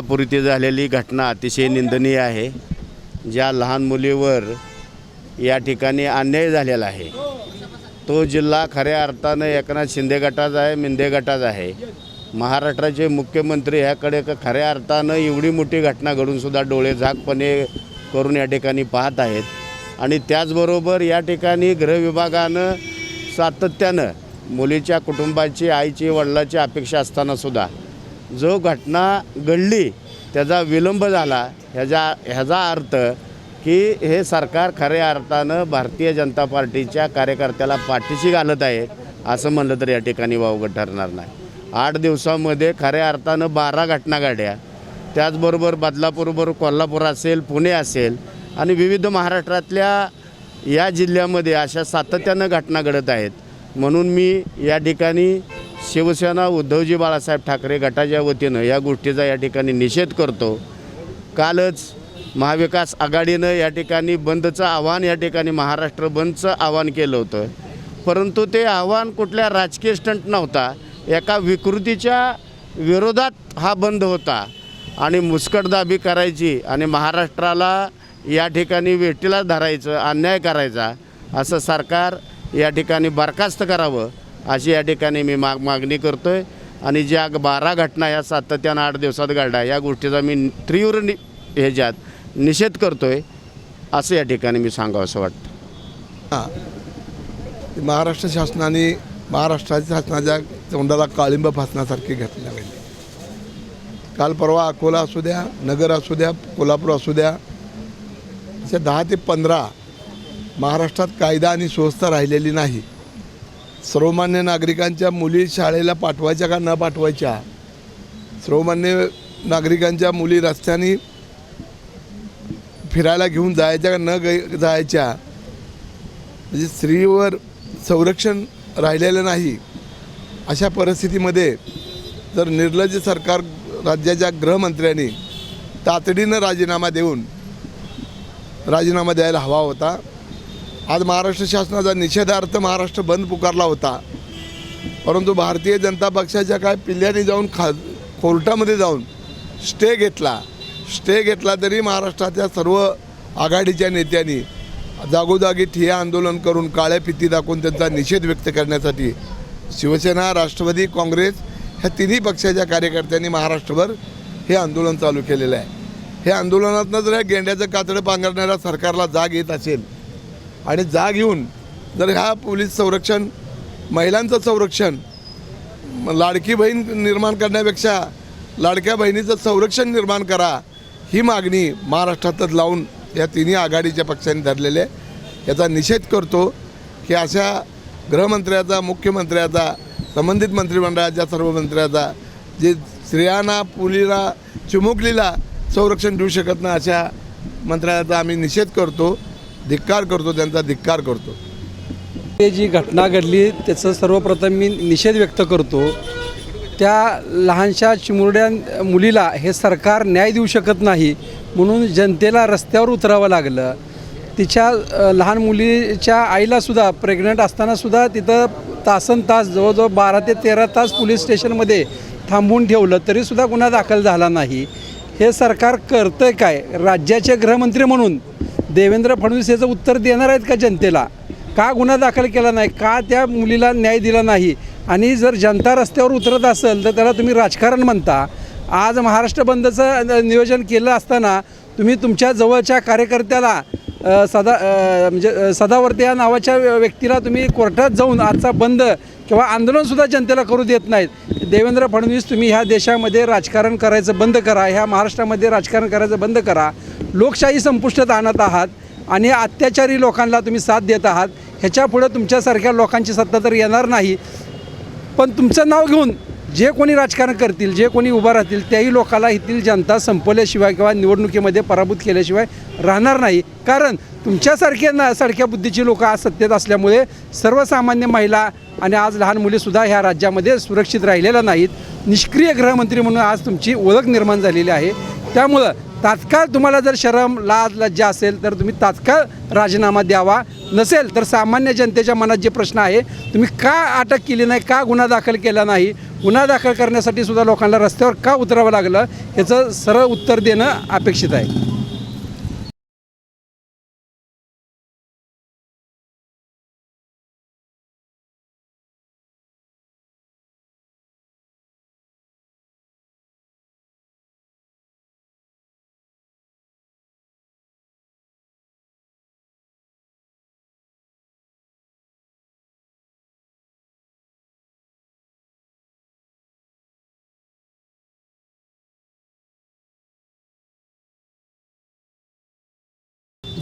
पुरीती झालेली घटना अतिशय निंदनीय आहे. ज्या लहान मुलीवर या ठिकाणी अन्याय झालेला आहे. तो जिल्हा खऱ्या अर्थानं एकनाथ शिंदे गटाचा आहे मिंदे गटाचा आहे. महाराष्ट्राचे मुख्यमंत्री ह्याकडे खऱ्या अर्थानं एवढी मोठी घटना घडूनसुद्धा डोळे झाकपणे करून या ठिकाणी पाहत आहेत. आणि त्याचबरोबर या ठिकाणी गृहविभागानं सातत्यानं मुलीच्या कुटुंबाची आईची वडिलाची अपेक्षा असतानासुद्धा जो घटना घडली त्याचा विलंब झाला ह्याचा ह्याचा अर्थ की हे सरकार खऱ्या अर्थानं भारतीय जनता पार्टीच्या कार्यकर्त्याला पाठीशी घालत आहे असं म्हणलं तर या ठिकाणी वावगं ठरणार नाही. आठ दिवसामध्ये खऱ्या अर्थानं बारा घटना घडल्या. त्याचबरोबर बदलापूरबरोबर कोल्हापूर असेल पुणे असेल आणि विविध महाराष्ट्रातल्या या जिल्ह्यामध्ये अशा सातत्यानं घटना घडत आहेत. म्हणून मी या ठिकाणी शिवसेना उद्धवजी बाळासाहेब ठाकरे गटाच्या वतीनं या गोष्टीचा या ठिकाणी निषेध करतो. कालच महाविकास आघाडीनं या ठिकाणी बंदचं आव्हान या ठिकाणी महाराष्ट्र बंदचं आव्हान केलं होतं. परंतु ते आव्हान कुठल्या राजकीय स्टंट नव्हता. एका विकृतीच्या विरोधात हा बंद होता. आणि मुस्कटदाबी करायची आणि महाराष्ट्राला या ठिकाणी वेटीला धरायचं अन्याय करायचा असं सरकार या ठिकाणी बरखास्त करावं अशी या ठिकाणी मी माग मागणी करतो आहे आणि ज्या बारा घटना या सातत्यानं आठ दिवसात घडल्या या गोष्टीचा मी तीव्र नि ह्याच्यात निषेध करतो आहे असं या ठिकाणी मी सांगावं असं वाटतं. महाराष्ट्र शासनाने महाराष्ट्राच्या शासनाच्या तोंडाला काळिंब फासण्यासारखी घटना घडली. काल परवा अकोला असू द्या नगर असू द्या कोल्हापूर असू द्या अशा दहा ते पंधरा महाराष्ट्रात कायदा आणि सुव्यवस्था राहिलेली नाही. सर्वमान्य नागरिकांच्या मुली शाळेला पाठवायच्या का न पाठवायच्या? सर्वमान्य नागरिकांच्या मुली रस्त्याने फिरायला घेऊन जायच्या का न गे जायच्या? म्हणजे स्त्रीवर संरक्षण राहिलेलं नाही. अशा परिस्थितीमध्ये जर निर्लज्ज सरकार राज्याच्या गृहमंत्र्यांनी तातडीनं राजीनामा देऊन राजीनामा द्यायला हवा होता आज महाराष्ट्र शासनाचा निषेधार्थ महाराष्ट्र बंद पुकारला होता. परंतु भारतीय जनता पक्षाच्या काय पिल्ल्याने जाऊन खा कोर्टामध्ये जाऊन स्टे घेतला. स्टे घेतला तरी महाराष्ट्राच्या सर्व आघाडीच्या नेत्यांनी जागोजागी ठिय्या आंदोलन करून काळ्या फिती दाखवून त्यांचा निषेध व्यक्त करण्यासाठी शिवसेना राष्ट्रवादी काँग्रेस ह्या तिन्ही पक्षाच्या कार्यकर्त्यांनी महाराष्ट्रभर हे आंदोलन चालू केलेलं आहे. हे आंदोलनातनं जर गेंड्याचं कातडं पांघरणाऱ्या सरकारला जाग येत असेल आणि जाग येऊन जर ह्या पोलीस संरक्षण महिलांचं संरक्षण म- लाडकी बहीण निर्माण करण्यापेक्षा लाडक्या बहिणीचं संरक्षण निर्माण करा ही मागणी महाराष्ट्रातच लावून या तिन्ही आघाडीच्या पक्षांनी धरलेले आहे. याचा निषेध करतो की अशा गृहमंत्र्याचा मुख्यमंत्र्याचा संबंधित मंत्रिमंडळाच्या सर्व मंत्र्याचा जे स्त्रियांना पुलीला चिमुकलीला संरक्षण देऊ शकत नाही अशा मंत्र्याचा आम्ही निषेध करतो धिक्कार करतो त्यांचा धिक्कार करतो. ते जी घटना घडली त्याचं सर्वप्रथम मी निषेध व्यक्त करतो. त्या लहानशा चिमुरड्या मुलीला हे सरकार न्याय देऊ शकत नाही म्हणून जनतेला रस्त्यावर उतरावं लागलं. तिच्या लहान मुलीच्या आईलासुद्धा प्रेग्नंट असतानासुद्धा तिथं तासन तास जवळजवळ बारा ते तेरा तास पोलीस स्टेशनमध्ये थांबवून ठेवलं तरीसुद्धा गुन्हा दाखल झाला नाही. हे सरकार करतं काय? राज्याचे गृहमंत्री म्हणून देवेंद्र फडणवीस याचं उत्तर देणार आहेत का जनतेला? का गुन्हा दाखल केला नाही? का त्या मुलीला न्याय दिला नाही? आणि जर जनता रस्त्यावर उतरत असेल तर त्याला तुम्ही राजकारण म्हणता. आज महाराष्ट्र बंदचं नियोजन केलं असताना तुम्ही तुमच्या जवळच्या कार्यकर्त्याला सदा म्हणजे सदावर्ते या नावाच्या व्यक्तीला तुम्ही कोर्टात जाऊन आजचा बंद किंवा आंदोलनसुद्धा जनतेला करू देत नाहीत. देवेंद्र फडणवीस तुम्ही ह्या देशामध्ये राजकारण करायचं बंद करा ह्या महाराष्ट्रामध्ये राजकारण करायचं बंद करा. लोकशाही संपुष्टात आणत आहात आणि अत्याचारी लोकांना तुम्ही साथ देत आहात ह्याच्यापुढं तुमच्यासारख्या लोकांची सत्ता तर येणार नाही. पण तुमचं नाव घेऊन जे कोणी राजकारण करतील जे कोणी उभं राहतील त्याही लोकाला येथील जनता संपवल्याशिवाय किंवा निवडणुकीमध्ये पराभूत केल्याशिवाय राहणार नाही. कारण तुमच्यासारख्या ना सारख्या बुद्धीची लोक आज सत्तेत असल्यामुळे सर्वसामान्य महिला आणि आज लहान मुलीसुद्धा ह्या राज्यामध्ये सुरक्षित राहिलेल्या नाहीत. निष्क्रिय गृहमंत्री म्हणून आज तुमची ओळख निर्माण झालेली आहे. त्यामुळं तात्काळ तुम्हाला जर शरम लाज लज्जा असेल तर तुम्ही तात्काळ राजीनामा द्यावा. नसेल तर सामान्य जनतेच्या मनात जे प्रश्न आहे तुम्ही का अटक केली नाही का गुन्हा दाखल केला नाही गुन्हा दाखल करण्यासाठी सुद्धा लोकांना रस्त्यावर का उतरावं लागलं याचं सरळ उत्तर देणं अपेक्षित आहे.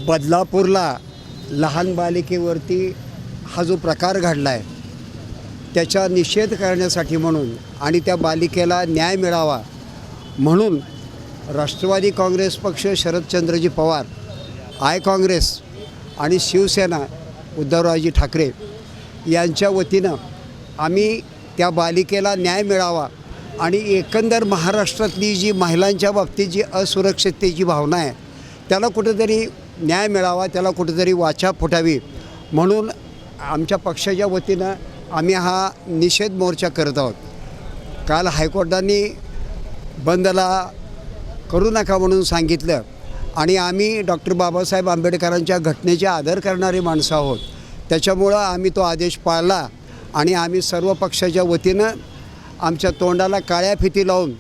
बदलापूरला लहान बालिकेवरती हा जो प्रकार घडला आहे त्याचा निषेध करण्यासाठी म्हणून आणि त्या बालिकेला न्याय मिळावा म्हणून राष्ट्रवादी काँग्रेस पक्ष शरदचंद्रजी पवार आय काँग्रेस आणि शिवसेना उद्धवरावजी ठाकरे यांच्या वतीनं आम्ही त्या बालिकेला न्याय मिळावा आणि एकंदर महाराष्ट्रातली जी महिलांच्या बाबतीत जी असुरक्षिततेची भावना आहे त्याला कुठेतरी न्याय मिळावा त्याला कुठेतरी वाचा फुटावी. म्हणून आमच्या पक्षाच्या वतीनं आम्ही हा निषेध मोर्चा करत आहोत. काल हायकोर्टाने बंदला करू नका म्हणून सांगितलं आणि आम्ही डॉक्टर बाबासाहेब आंबेडकरांच्या घटनेचे आदर करणारी माणसं आहोत. त्याच्यामुळं आम्ही तो आदेश पाळला आणि आम्ही सर्व पक्षाच्या वतीनं आमच्या तोंडाला काळ्या फिती लावून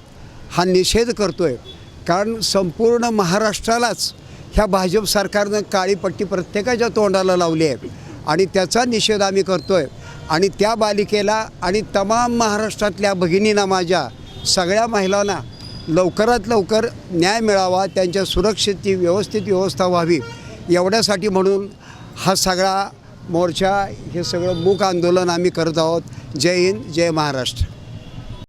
हा निषेध करतो आहे कारण संपूर्ण महाराष्ट्रालाच ह्या भाजप सरकारनं काळी पट्टी प्रत्येकाच्या तोंडाला लावली आहे. आणि त्याचा निषेध आम्ही करतो आहे आणि त्या बालिकेला आणि तमाम महाराष्ट्रातल्या भगिनींना माझ्या सगळ्या महिलांना लवकरात लवकर न्याय मिळावा त्यांच्या सुरक्षेची व्यवस्थित व्यवस्था व्हावी एवढ्यासाठी म्हणून हा सगळा मोर्चा हे सगळं मूक आंदोलन आम्ही करत आहोत. जय हिंद जय महाराष्ट्र.